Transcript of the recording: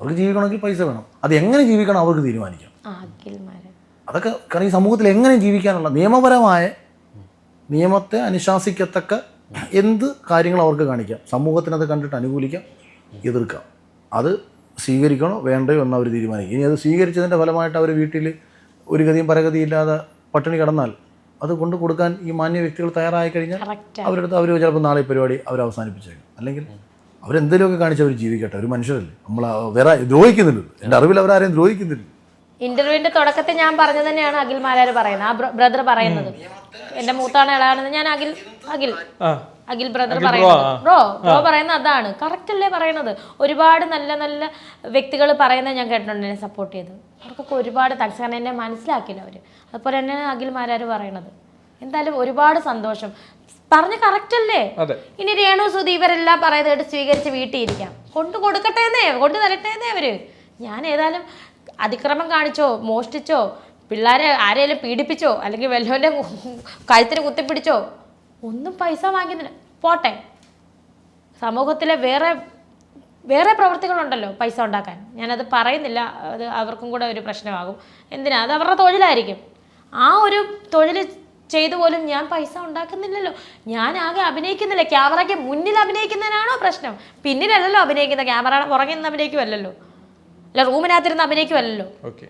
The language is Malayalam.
അവർക്ക് ജീവിക്കണമെങ്കിൽ പൈസ വേണം. അത് എങ്ങനെ ജീവിക്കണം അവർക്ക് തീരുമാനിക്കാം അതൊക്കെ കാരണം ഈ സമൂഹത്തിൽ എങ്ങനെ ജീവിക്കാനുള്ള നിയമപരമായ നിയമത്തെ അനുശാസിക്കത്തക്ക എന്ത് കാര്യങ്ങൾ അവർക്ക് കാണിക്കാം. സമൂഹത്തിനത് കണ്ടിട്ട് അനുകൂലിക്കാം എതിർക്കാം. അത് സ്വീകരിക്കണോ വേണ്ടയോ എന്ന് അവർ തീരുമാനിക്കും. ഇനി അത് സ്വീകരിച്ചതിന്റെ ഫലമായിട്ട് അവർ വീട്ടിൽ ഒരു ഗതിയും പരഗതിയില്ലാതെ പട്ടിണി കിടന്നാൽ അത് കൊണ്ട് കൊടുക്കാൻ ഈ മാന്യ വ്യക്തികൾ തയ്യാറായി കഴിഞ്ഞാൽ അവരുടെ അവർ ചിലപ്പോൾ നാളെ പരിപാടി അവർ അവസാനിപ്പിച്ചേക്കും. അല്ലെങ്കിൽ അവരെന്തെങ്കിലുമൊക്കെ കാണിച്ച് അവർ ജീവിക്കട്ടെ. ഒരു മനുഷ്യരല്ലേ. നമ്മൾ വേറെ ദ്രോഹിക്കുന്നില്ല എന്റെ അറിവിൽ അവരാരെയും ദ്രോഹിക്കുന്നില്ല. ഇന്റർവ്യൂവിന്റെ തുടക്കത്തിൽ ഞാൻ പറഞ്ഞത് തന്നെയാണ് അഖിൽ മാരാർ പറയുന്നത്. ആ ബ്രദർ പറയുന്നത്. എന്റെ മൂത്താണ് ഇളയാണെന്ന് ഞാൻ അഖിൽ അഖിൽ. ആ. അഖിൽ ബ്രദർ പറയുന്നത്. ബ്രോ ബ്രോ പറയുന്നത് അതാണ്. കറക്റ്റ് അല്ലേ പറയുന്നത്? ഒരുപാട് നല്ല നല്ല വ്യക്തികൾ പറയുന്നത് ഞാൻ കേട്ടിട്ടുണ്ട് എന്നെ സപ്പോർട്ട് ചെയ്ത്. അവർക്കൊക്കെ ഒരുപാട് താങ്ക്സ് കാരണം എന്നെ മനസ്സിലാക്കില്ല അവർ അതുപോലെ തന്നെയാണ് അഖിൽ മാരാർ പറയണത് എന്തായാലും ഒരുപാട് സന്തോഷം. പറഞ്ഞ കറക്റ്റ് അല്ലേ? ഇനി രേണു സുധി ഇവരെല്ലാം പറയുന്നത് സ്വീകരിച്ച് വീട്ടിൽ ഇരിക്കാം. കൊണ്ട് കൊടുക്കട്ടെ എന്നേ കൊണ്ട് തരട്ടെ എന്നേ അവർ. ഞാൻ ഏതായാലും അതിക്രമം കാണിച്ചോ മോഷ്ടിച്ചോ പിള്ളേരെ ആരെയും പീഡിപ്പിച്ചോ അല്ലെങ്കിൽ വല്ലവന്റെ കഴുത്തിന് കുത്തിപ്പിടിച്ചോ ഒന്നും പൈസ വാങ്ങിക്കുന്നില്ല പോട്ടെ. സമൂഹത്തിലെ വേറെ വേറെ പ്രവൃത്തികളുണ്ടല്ലോ പൈസ ഉണ്ടാക്കാൻ. ഞാനത് പറയുന്നില്ല അത് അവർക്കും കൂടെ ഒരു പ്രശ്നമാകും. എന്തിനാ? അത് അവരുടെ തൊഴിലായിരിക്കും. ആ ഒരു തൊഴിൽ ചെയ്തു പോലും ഞാൻ പൈസ ഉണ്ടാക്കുന്നില്ലല്ലോ. ഞാൻ ആകെ അഭിനയിക്കുന്നില്ല. ക്യാമറയ്ക്ക് മുന്നിൽ അഭിനയിക്കുന്നതിനാണോ പ്രശ്നം? പിന്നിലല്ലല്ലോ അഭിനയിക്കുന്നത്. ക്യാമറയുടെ പുറകിൽ നിന്ന് അഭിനയിക്കുമല്ലോ അല്ല റൂമിനകത്തിരുന്ന് അഭിനയിക്കുമല്ലോ ഓക്കെ